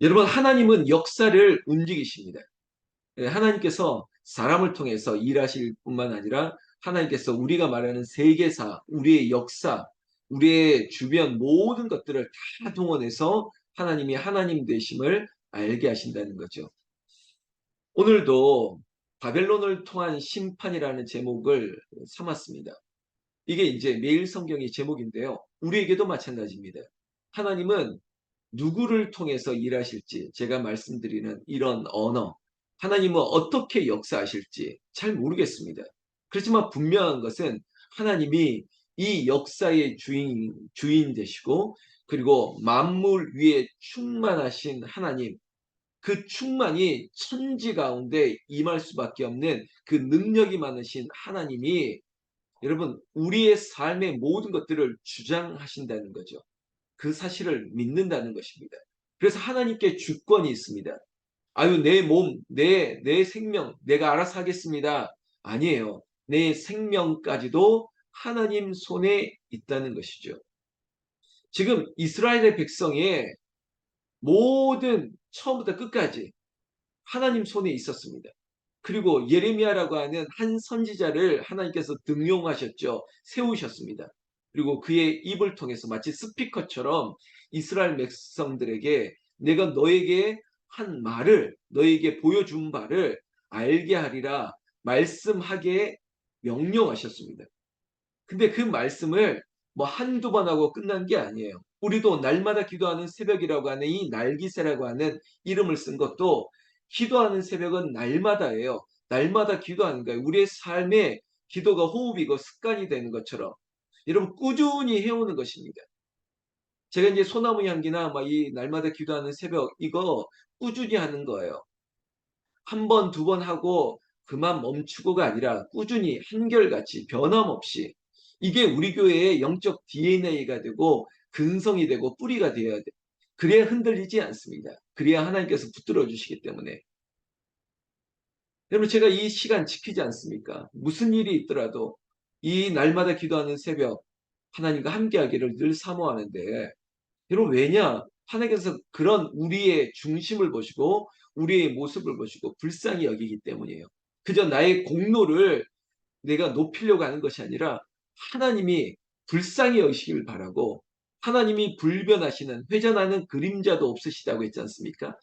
여러분 하나님은 역사를 움직이십니다. 예, 하나님께서 사람을 통해서 일하실 뿐만 아니라 하나님께서 우리가 말하는 세계사, 우리의 역사, 우리의 주변 모든 것들을 다 동원해서 하나님이 하나님 되심을 알게 하신다는 거죠. 오늘도 바벨론을 통한 심판이라는 제목을 삼았습니다. 이게 이제 매일 성경의 제목인데요. 우리에게도 마찬가지입니다. 하나님은 누구를 통해서 일하실지 제가 말씀드리는 이런 언어, 하나님은 어떻게 역사하실지 잘 모르겠습니다. 그렇지만 분명한 것은 하나님이 이 역사의 주인, 주인 되시고 그리고 만물 위에 충만하신 하나님, 그 충만이 천지 가운데 임할 수밖에 없는 그 능력이 많으신 하나님이 여러분 우리의 삶의 모든 것들을 주장하신다는 거죠. 그 사실을 믿는다는 것입니다. 그래서 하나님께 주권이 있습니다. 아유 내 몸, 내, 내 생명 내가 알아서 하겠습니다. 아니에요. 내 생명까지도 하나님 손에 있다는 것이죠. 지금 이스라엘의 백성의 모든 처음부터 끝까지 하나님 손에 있었습니다. 그리고 예레미야라고 하는 한 선지자를 하나님께서 등용하셨죠. 세우셨습니다. 그리고 그의 입을 통해서 마치 스피커처럼 이스라엘 백성들에게 내가 너에게 한 말을 너에게 보여준 바를 알게 하리라 말씀하게 명령하셨습니다. 근데 그 말씀을 뭐 한두 번 하고 끝난 게 아니에요. 우리도 날마다 기도하는 새벽이라고 하는 이 날기세라고 하는 이름을 쓴 것도 기도하는 새벽은 날마다예요. 날마다 기도하는 거예요. 우리의 삶에 기도가 호흡이고 습관이 되는 것처럼 여러분 꾸준히 해오는 것입니다. 제가 이제 소나무 향기나 막 이 날마다 기도하는 새벽 이거 꾸준히 하는 거예요. 한 번, 두 번 하고 그만 멈추고가 아니라 꾸준히 한결같이 변함없이 이게 우리 교회의 영적 DNA가 되고 근성이 되고 뿌리가 되어야 돼. 그래야 흔들리지 않습니다. 그래야 하나님께서 붙들어 주시기 때문에. 여러분 제가 이 시간 지키지 않습니까? 무슨 일이 있더라도 이 날마다 기도하는 새벽 하나님과 함께하기를 늘 사모하는데 여러분 왜냐? 하나님께서 그런 우리의 중심을 보시고 우리의 모습을 보시고 불쌍히 여기기 때문이에요. 그저 나의 공로를 내가 높이려고 하는 것이 아니라 하나님이 불쌍히 여기시길 바라고 하나님이 불변하시는 회전하는 그림자도 없으시다고 했지 않습니까?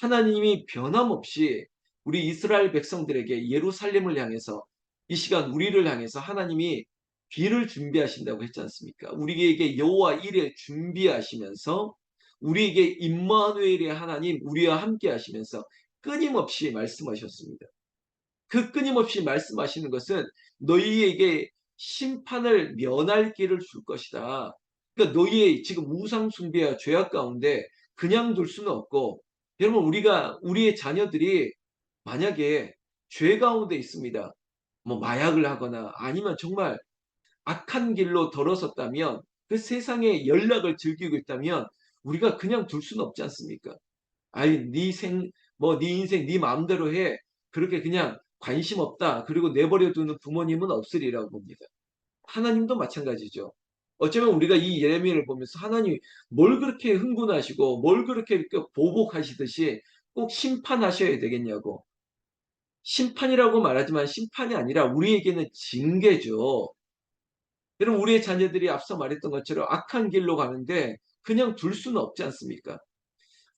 하나님이 변함없이 우리 이스라엘 백성들에게 예루살렘을 향해서 이 시간 우리를 향해서 하나님이 비를 준비하신다고 했지 않습니까? 우리에게 여호와 일에 준비하시면서 우리에게 임마누엘의 하나님 우리와 함께 하시면서 끊임없이 말씀하셨습니다. 그 끊임없이 말씀하시는 것은 너희에게 심판을 면할 길을 줄 것이다. 그러니까 너희의 지금 우상 숭배와 죄악 가운데 그냥 둘 수는 없고 여러분 우리가 우리의 자녀들이 만약에 죄 가운데 있습니다. 뭐 마약을 하거나 아니면 정말 악한 길로 돌아섰다면 그 세상에 연락을 즐기고 있다면 우리가 그냥 둘 수는 없지 않습니까? 아이 네생뭐 네 인생 네 마음대로 해 그렇게 그냥 관심 없다 그리고 내버려 두는 부모님은 없으리라고 봅니다. 하나님도 마찬가지죠. 어쩌면 우리가 이 예레미야를 보면서 하나님 뭘 그렇게 흥분하시고 뭘 그렇게 보복하시듯이 꼭 심판하셔야 되겠냐고. 심판이라고 말하지만 심판이 아니라 우리에게는 징계죠. 여러분 우리의 자녀들이 앞서 말했던 것처럼 악한 길로 가는데 그냥 둘 수는 없지 않습니까?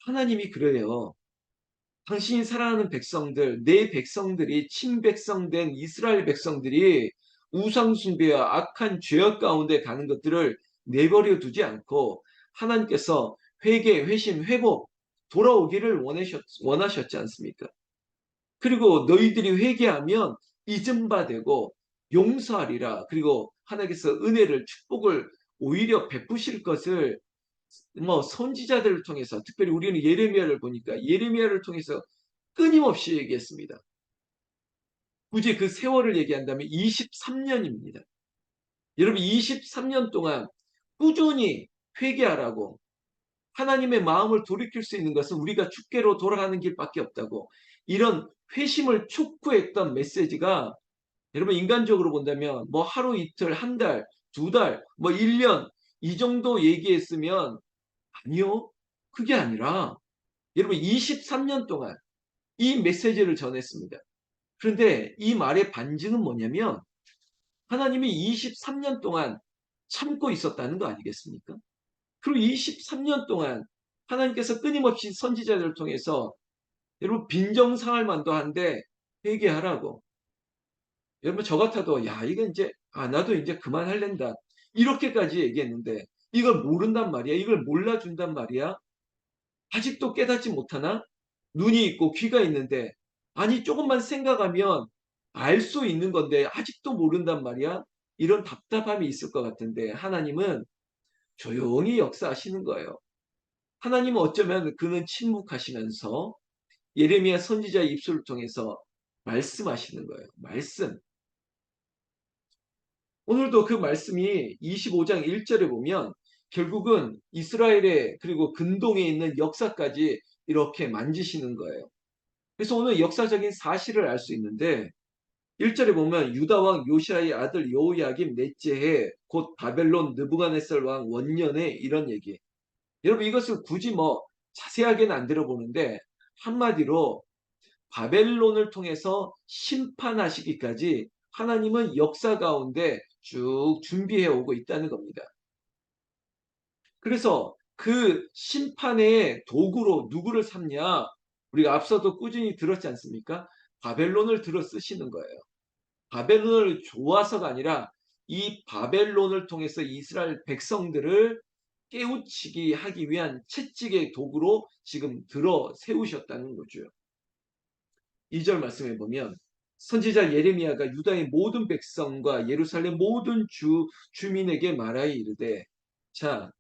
하나님이 그래요. 당신이 사랑하는 백성들, 내 백성들이 친백성된 이스라엘 백성들이 우상숭배와 악한 죄악 가운데 가는 것들을 내버려 두지 않고 하나님께서 회개, 회심, 회복 돌아오기를 원하셨, 원하셨지 않습니까? 그리고 너희들이 회개하면 잊은 바 되고 용서하리라. 그리고 하나님께서 은혜를 축복을 오히려 베푸실 것을 뭐 선지자들을 통해서 특별히 우리는 예레미야를 보니까 예레미야를 통해서 끊임없이 얘기했습니다. 굳이 그 세월을 얘기한다면 23년입니다. 여러분 23년 동안 꾸준히 회개하라고 하나님의 마음을 돌이킬 수 있는 것은 우리가 축계로 돌아가는 길밖에 없다고 이런 회심을 촉구했던 메시지가 여러분 인간적으로 본다면 뭐 하루 이틀 한 달, 두 달, 뭐 1년 이 정도 얘기했으면 아니요. 그게 아니라 여러분 23년 동안 이 메시지를 전했습니다. 그런데 이 말의 반증은 뭐냐면 하나님이 23년 동안 참고 있었다는 거 아니겠습니까? 그리고 23년 동안 하나님께서 끊임없이 선지자들을 통해서 여러분 빈정 상할 만도 한데 회개하라고. 여러분 저 같아도 야 이건 이제 아 나도 이제 그만할랜다. 이렇게까지 얘기했는데 이걸 모른단 말이야. 이걸 몰라준단 말이야. 아직도 깨닫지 못하나? 눈이 있고 귀가 있는데 아니 조금만 생각하면 알 수 있는 건데 아직도 모른단 말이야. 이런 답답함이 있을 것 같은데 하나님은 조용히 역사하시는 거예요. 하나님은 어쩌면 그는 침묵하시면서 예레미야 선지자의 입술을 통해서 말씀하시는 거예요. 말씀. 오늘도 그 말씀이 25장 1절에 보면 결국은 이스라엘의 그리고 근동에 있는 역사까지 이렇게 만지시는 거예요. 그래서 오늘 역사적인 사실을 알 수 있는데 1절에 보면 유다 왕 요시아의 아들 여호야김 넷째 해 곧 바벨론 느부갓네살 왕 원년에 이런 얘기. 여러분 이것을 굳이 뭐 자세하게는 안 들어보는데 한마디로 바벨론을 통해서 심판하시기까지 하나님은 역사 가운데 쭉 준비해 오고 있다는 겁니다. 그래서 그 심판의 도구로 누구를 삼냐? 우리가 앞서도 꾸준히 들었지 않습니까? 바벨론을 들어 쓰시는 거예요. 바벨론을 좋아서가 아니라 이 바벨론을 통해서 이스라엘 백성들을 깨우치기 하기 위한 채찍의 도구로 지금 들어 세우셨다는 거죠. 2절 말씀해 보면 선지자 예레미야가 유다의 모든 백성과 예루살렘 모든 주 주민에게 말하여 이르되 자,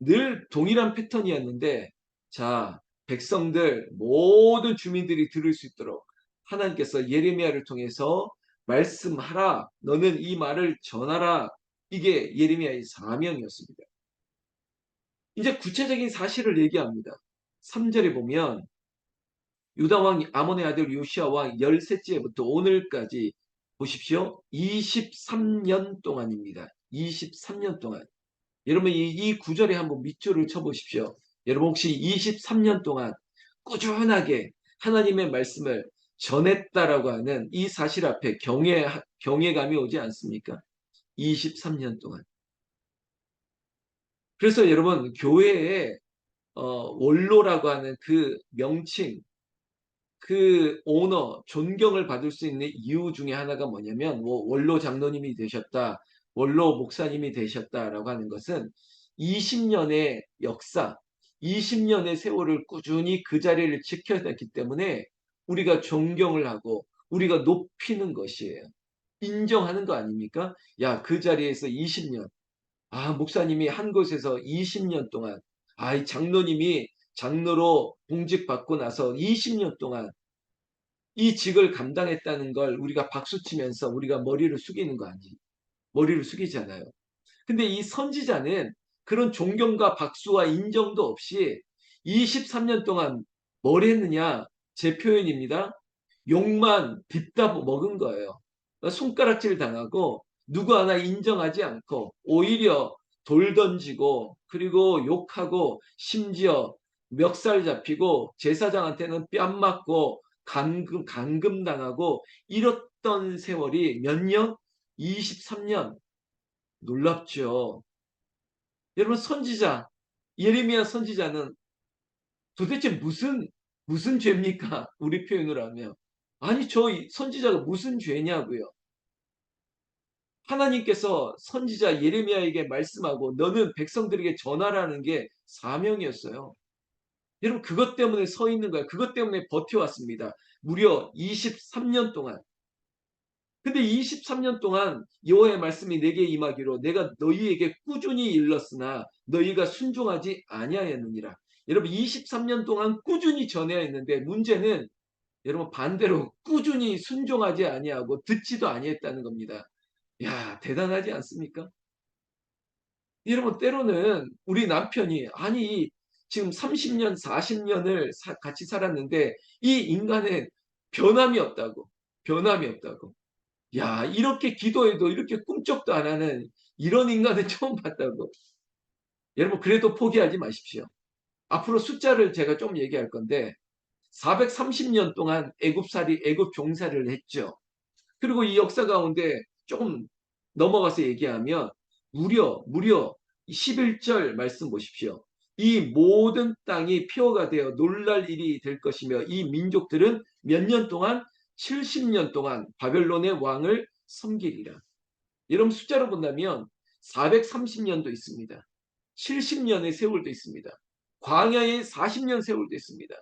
늘 동일한 패턴이었는데 자, 백성들 모든 주민들이 들을 수 있도록 하나님께서 예레미야를 통해서 말씀하라. 너는 이 말을 전하라. 이게 예레미야의 사명이었습니다. 이제 구체적인 사실을 얘기합니다. 3절에 보면 유다 왕 아몬의 아들 요시아 왕 열셋째부터 오늘까지 보십시오. 23년 동안입니다. 23년 동안. 여러분 이, 이 구절에 한번 밑줄을 쳐보십시오. 여러분 혹시 23년 동안 꾸준하게 하나님의 말씀을 전했다라고 하는 이 사실 앞에 경외, 경외감이 오지 않습니까? 23년 동안. 그래서 여러분 교회에 어, 원로라고 하는 그 명칭, 그 오너, 존경을 받을 수 있는 이유 중에 하나가 뭐냐면 뭐 원로 장로님이 되셨다, 원로 목사님이 되셨다라고 하는 것은 20년의 역사, 20년의 세월을 꾸준히 그 자리를 지켜냈기 때문에 우리가 존경을 하고 우리가 높이는 것이에요. 인정하는 거 아닙니까? 야, 그 자리에서 20년. 아, 목사님이 한 곳에서 20년 동안, 아, 이 장로님이 장로로 공직 받고 나서 20년 동안 이 직을 감당했다는 걸 우리가 박수치면서 우리가 머리를 숙이는 거 아니? 머리를 숙이잖아요. 근데 이 선지자는 그런 존경과 박수와 인정도 없이 23년 동안 뭘 했느냐? 제 표현입니다. 욕만 빚다 먹은 거예요. 손가락질 당하고 누구 하나 인정하지 않고 오히려 돌 던지고 그리고 욕하고 심지어 멱살 잡히고 제사장한테는 뺨 맞고 감금, 감금 당하고 이렇던 세월이 몇 년? 23년. 놀랍죠. 여러분 선지자 예레미야 선지자는 도대체 무슨 무슨 죄입니까? 우리 표현으로 하면 아니 저 선지자가 무슨 죄냐고요. 하나님께서 선지자 예레미야에게 말씀하고 너는 백성들에게 전하라는 게 사명이었어요. 여러분 그것 때문에 서 있는 거야. 그것 때문에 버텨왔습니다. 무려 23년 동안. 근데 23년 동안 여호와의 말씀이 내게 임하기로 내가 너희에게 꾸준히 일렀으나 너희가 순종하지 아니하였느니라. 여러분 23년 동안 꾸준히 전해야 했는데 문제는 여러분 반대로 꾸준히 순종하지 아니하고 듣지도 아니했다는 겁니다. 야 대단하지 않습니까? 여러분 때로는 우리 남편이 아니 지금 30년 40년을 같이 살았는데 이 인간의 변함이 없다고 변함이 없다고 야 이렇게 기도해도 이렇게 꿈쩍도 안 하는 이런 인간은 처음 봤다고 여러분 그래도 포기하지 마십시오 앞으로 숫자를 제가 좀 얘기할 건데 430년 동안 애굽살이 애굽 종살이를 했죠. 그리고 이 역사 가운데 조금 넘어가서 얘기하면 무려 무려 11절 말씀 보십시오. 이 모든 땅이 표가 되어 놀랄 일이 될 것이며 이 민족들은 몇 년 동안 70년 동안 바벨론의 왕을 섬기리라. 여러분 숫자로 본다면 430년도 있습니다. 70년의 세월도 있습니다. 광야의 40년 세월도 있습니다.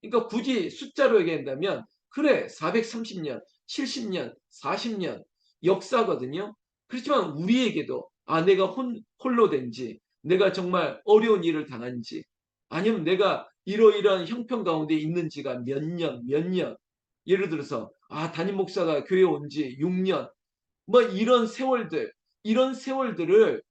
그러니까 굳이 숫자로 얘기한다면 그래 430년, 70년, 40년 역사거든요. 그렇지만 우리에게도 아 내가 혼, 홀로 된지 내가 정말 어려운 일을 당한지 아니면 내가 이러이러한 형편 가운데 있는지가 몇 년, 몇 년. 예를 들어서 아 담임 목사가 교회 온 지 6년 뭐 이런 세월들 이런 세월들을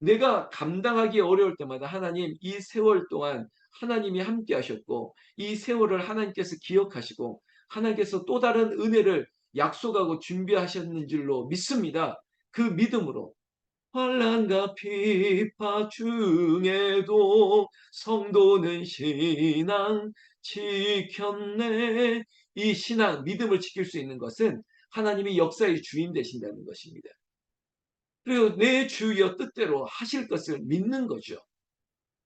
내가 감당하기 어려울 때마다 하나님 이 세월 동안 하나님이 함께 하셨고 이 세월을 하나님께서 기억하시고 하나님께서 또 다른 은혜를 약속하고 준비하셨는 줄로 믿습니다. 그 믿음으로 환란과 비파 중에도 성도는 신앙 지켰네. 이 신앙, 믿음을 지킬 수 있는 것은 하나님이 역사의 주인 되신다는 것입니다. 그리고 내 주여 뜻대로 하실 것을 믿는 거죠.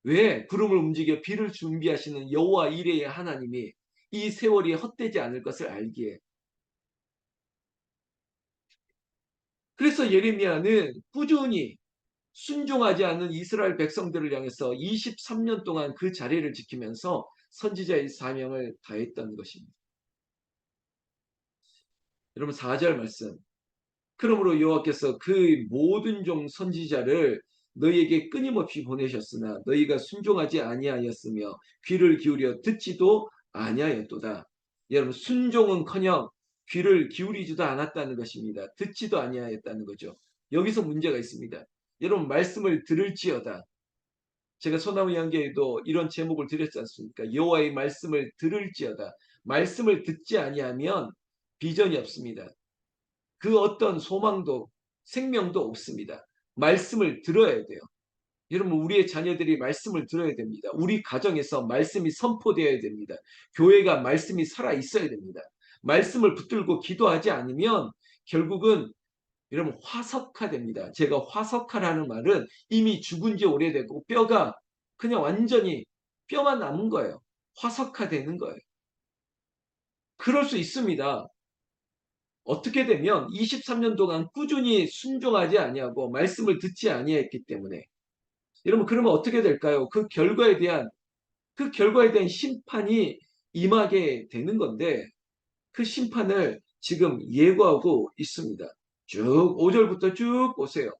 왜 구름을 움직여 비를 준비하시는 여호와 이레의 하나님이 이 세월이 헛되지 않을 것을 알기에 그래서 예레미야는 꾸준히 순종하지 않는 이스라엘 백성들을 향해서 23년 동안 그 자리를 지키면서 선지자의 사명을 다했던 것입니다. 여러분 4절 말씀 그러므로 여호와께서 그 모든 종 선지자를 너희에게 끊임없이 보내셨으나 너희가 순종하지 아니하였으며 귀를 기울여 듣지도 아니하였도다. 여러분 순종은커녕 귀를 기울이지도 않았다는 것입니다. 듣지도 아니하였다는 거죠. 여기서 문제가 있습니다. 여러분 말씀을 들을지어다. 제가 소나무 양계에도 이런 제목을 드렸지 않습니까? 여호와의 말씀을 들을지어다. 말씀을 듣지 아니하면 비전이 없습니다. 그 어떤 소망도 생명도 없습니다. 말씀을 들어야 돼요. 여러분 우리의 자녀들이 말씀을 들어야 됩니다. 우리 가정에서 말씀이 선포되어야 됩니다. 교회가 말씀이 살아 있어야 됩니다. 말씀을 붙들고 기도하지 않으면 결국은 여러분 화석화됩니다. 제가 화석화라는 말은 이미 죽은 지 오래되고 뼈가 그냥 완전히 뼈만 남은 거예요. 화석화되는 거예요. 그럴 수 있습니다. 어떻게 되면 23년 동안 꾸준히 순종하지 아니하고 말씀을 듣지 아니했기 때문에 여러분 그러면 어떻게 될까요? 그 결과에 대한 그 결과에 대한 심판이 임하게 되는 건데 그 심판을 지금 예고하고 있습니다. 쭉 5절부터 쭉 보세요.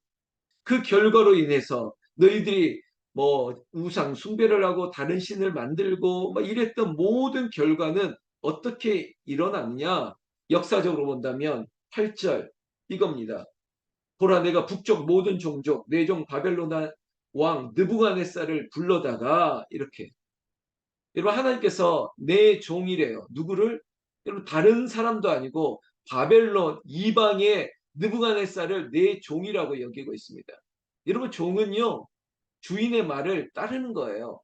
그 결과로 인해서 너희들이 뭐 우상 숭배를 하고 다른 신을 만들고 막 이랬던 모든 결과는 어떻게 일어났느냐? 역사적으로 본다면 8절 이겁니다. 보라 내가 북쪽 모든 종족 내종 바벨로나 왕 느부갓네살을 불러다가 이렇게 여러분 하나님께서 내 종이래요. 누구를? 여러분 다른 사람도 아니고 바벨론 이방의 느부갓네살을 내 종이라고 여기고 있습니다. 여러분 종은요 주인의 말을 따르는 거예요.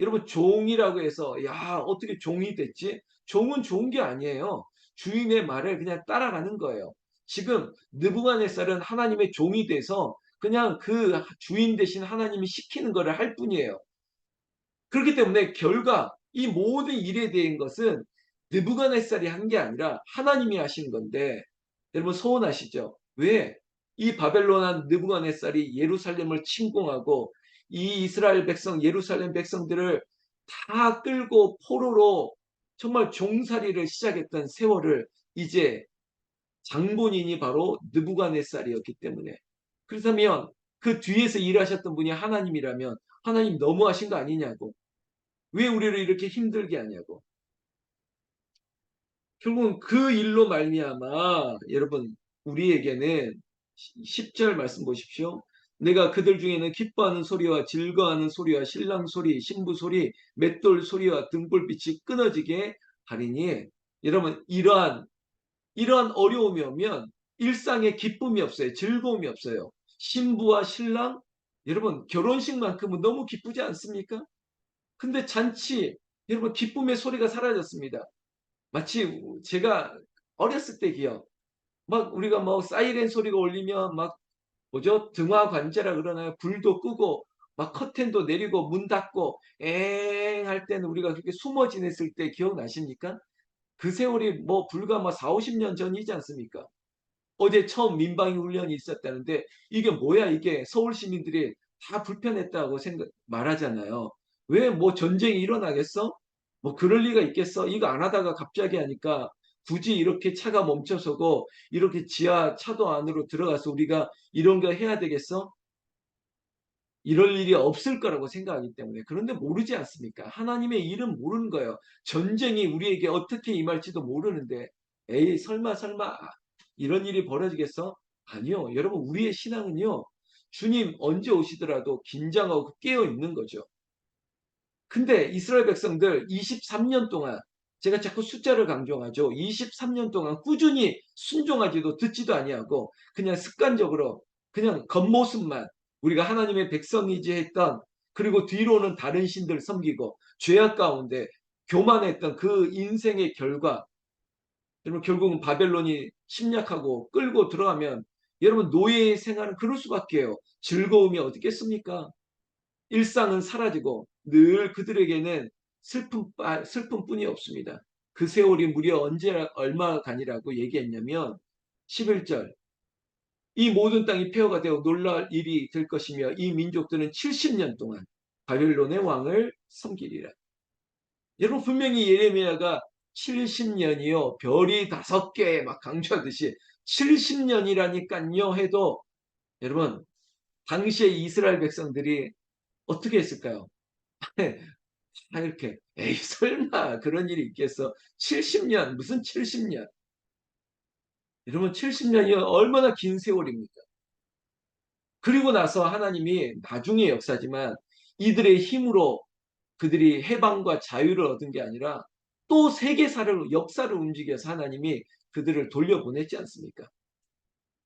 여러분 종이라고 해서 야 어떻게 종이 됐지? 종은 좋은 게 아니에요. 주인의 말을 그냥 따라가는 거예요. 지금 느부갓네살은 하나님의 종이 돼서 그냥 그 주인 대신 하나님이 시키는 것을 할 뿐이에요. 그렇기 때문에 결과 이 모든 일에 대한 것은 느부갓네살이 한 게 아니라 하나님이 하신 건데 여러분 소원하시죠? 왜? 이 바벨론한 느부갓네살이 예루살렘을 침공하고 이 이스라엘 백성 예루살렘 백성들을 다 끌고 포로로 정말 종살이를 시작했던 세월을 이제 장본인이 바로 느부갓네살이었기 때문에 그렇다면 그 뒤에서 일하셨던 분이 하나님이라면 하나님 너무하신 거 아니냐고 왜 우리를 이렇게 힘들게 하냐고 결국은 그 일로 말미암아 여러분 우리에게는 10절 말씀 보십시오. 내가 그들 중에는 기뻐하는 소리와 즐거워하는 소리와 신랑 소리, 신부 소리, 맷돌 소리와 등불빛이 끊어지게 하리니 여러분 이러한 이러한 어려움이 오면 일상에 기쁨이 없어요. 즐거움이 없어요. 신부와 신랑 여러분 결혼식만큼은 너무 기쁘지 않습니까? 근데 잔치 여러분 기쁨의 소리가 사라졌습니다. 마치 제가 어렸을 때 기억 막 우리가 뭐 사이렌 소리가 울리면 막 뭐죠? 등화 관제라 그러나요? 불도 끄고 막 커튼도 내리고 문 닫고 엥 할 때는 우리가 그렇게 숨어 지냈을 때 기억나십니까? 그 세월이 뭐 불과 뭐 4, 50년 전이지 않습니까? 어제 처음 민방위 훈련이 있었다는데 이게 뭐야 이게 서울 시민들이 다 불편했다고 생각 말하잖아요. 왜 뭐 전쟁이 일어나겠어? 뭐 그럴 리가 있겠어? 이거 안 하다가 갑자기 하니까 굳이 이렇게 차가 멈춰서고 이렇게 지하 차도 안으로 들어가서 우리가 이런 거 해야 되겠어? 이럴 일이 없을 거라고 생각하기 때문에 그런데 모르지 않습니까? 하나님의 일은 모르는 거예요. 전쟁이 우리에게 어떻게 임할지도 모르는데 에이 설마 설마 이런 일이 벌어지겠어? 아니요. 여러분 우리의 신앙은요. 주님 언제 오시더라도 긴장하고 깨어 있는 거죠. 근데 이스라엘 백성들 23년 동안 제가 자꾸 숫자를 강조하죠. 23년 동안 꾸준히 순종하지도 듣지도 아니하고 그냥 습관적으로 그냥 겉모습만 우리가 하나님의 백성이지 했던 그리고 뒤로는 다른 신들 섬기고 죄악 가운데 교만했던 그 인생의 결과 여러분 결국은 바벨론이 침략하고 끌고 들어가면 여러분 노예의 생활은 그럴 수밖에요. 즐거움이 어디겠습니까? 일상은 사라지고 늘 그들에게는 슬픔, 슬픔뿐이 없습니다. 그 세월이 무려 언제 얼마간이라고 얘기했냐면 11절 이 모든 땅이 폐허가 되어 놀랄 일이 될 것이며 이 민족들은 70년 동안 바벨론의 왕을 섬기리라. 여러분 분명히 예레미야가 70년이요 별이 다섯 개 막 강조하듯이 70년이라니까요 해도 여러분 당시에 이스라엘 백성들이 어떻게 했을까요? 아, 이렇게 에이 설마 그런 일이 있겠어 70년 무슨 70년 여러분 70년이 얼마나 긴 세월입니까? 그리고 나서 하나님이 나중의 역사지만 이들의 힘으로 그들이 해방과 자유를 얻은 게 아니라 또 세계사를 역사를 움직여서 하나님이 그들을 돌려보냈지 않습니까?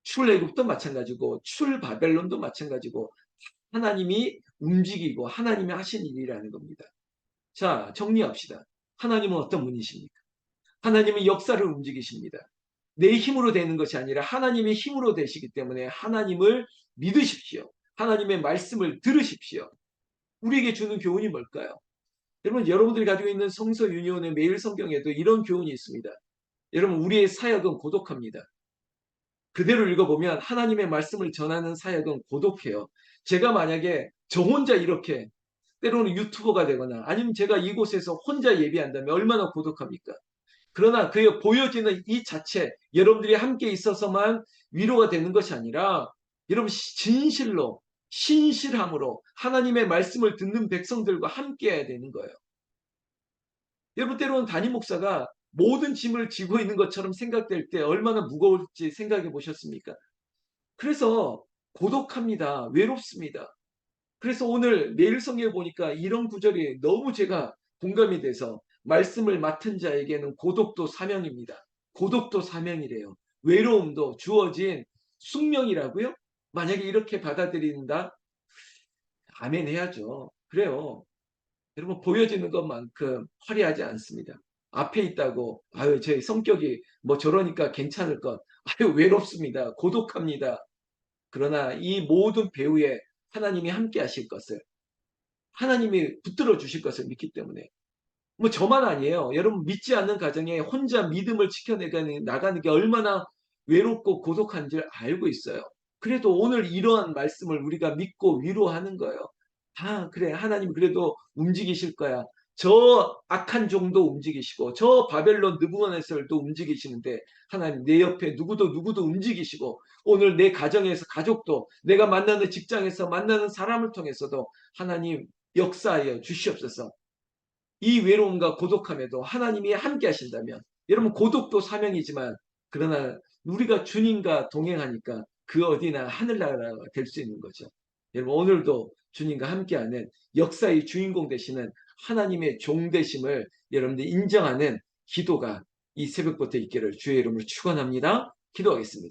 출애굽도 마찬가지고 출바벨론도 마찬가지고 하나님이 움직이고 하나님이 하신 일이라는 겁니다. 자 정리합시다. 하나님은 어떤 분이십니까? 하나님은 역사를 움직이십니다. 내 힘으로 되는 것이 아니라 하나님의 힘으로 되시기 때문에 하나님을 믿으십시오. 하나님의 말씀을 들으십시오. 우리에게 주는 교훈이 뭘까요? 여러분, 여러분들이 가지고 있는 성서 유니온의 매일 성경에도 이런 교훈이 있습니다. 여러분, 우리의 사역은 고독합니다. 그대로 읽어보면 하나님의 말씀을 전하는 사역은 고독해요. 제가 만약에 저 혼자 이렇게 때로는 유튜버가 되거나 아니면 제가 이곳에서 혼자 예비한다면 얼마나 고독합니까? 그러나 그의 보여지는 이 자체 여러분들이 함께 있어서만 위로가 되는 것이 아니라 여러분 진실로 신실함으로 하나님의 말씀을 듣는 백성들과 함께 해야 되는 거예요. 여러분 때로는 담임 목사가 모든 짐을 지고 있는 것처럼 생각될 때 얼마나 무거울지 생각해 보셨습니까? 그래서 고독합니다. 외롭습니다. 그래서 오늘 내일 성경에 보니까 이런 구절이 너무 제가 공감이 돼서 말씀을 맡은 자에게는 고독도 사명입니다. 고독도 사명이래요. 외로움도 주어진 숙명이라고요? 만약에 이렇게 받아들인다? 아멘 해야죠. 그래요. 여러분 보여지는 것만큼 화려하지 않습니다. 앞에 있다고 아유 제 성격이 뭐 저러니까 괜찮을 것 아유 외롭습니다. 고독합니다. 그러나 이 모든 배우에 하나님이 함께 하실 것을 하나님이 붙들어 주실 것을 믿기 때문에 뭐 저만 아니에요. 여러분 믿지 않는 가정에 혼자 믿음을 지켜내가는 나가는 게 얼마나 외롭고 고독한지 알고 있어요. 그래도 오늘 이러한 말씀을 우리가 믿고 위로하는 거예요. 아, 그래. 하나님 그래도 움직이실 거야. 저 악한 종도 움직이시고 저 바벨론 느부갓네살도 움직이시는데 하나님 내 옆에 누구도 누구도 움직이시고 오늘 내 가정에서 가족도 내가 만나는 직장에서 만나는 사람을 통해서도 하나님 역사하여 주시옵소서. 이 외로움과 고독함에도 하나님이 함께 하신다면 여러분 고독도 사명이지만 그러나 우리가 주님과 동행하니까 그 어디나 하늘나라가 될 수 있는 거죠. 여러분 오늘도 주님과 함께하는 역사의 주인공 되시는 하나님의 종 되심을 여러분들 인정하는 기도가 이 새벽부터 있기를 주의 이름으로 축원합니다. 기도하겠습니다.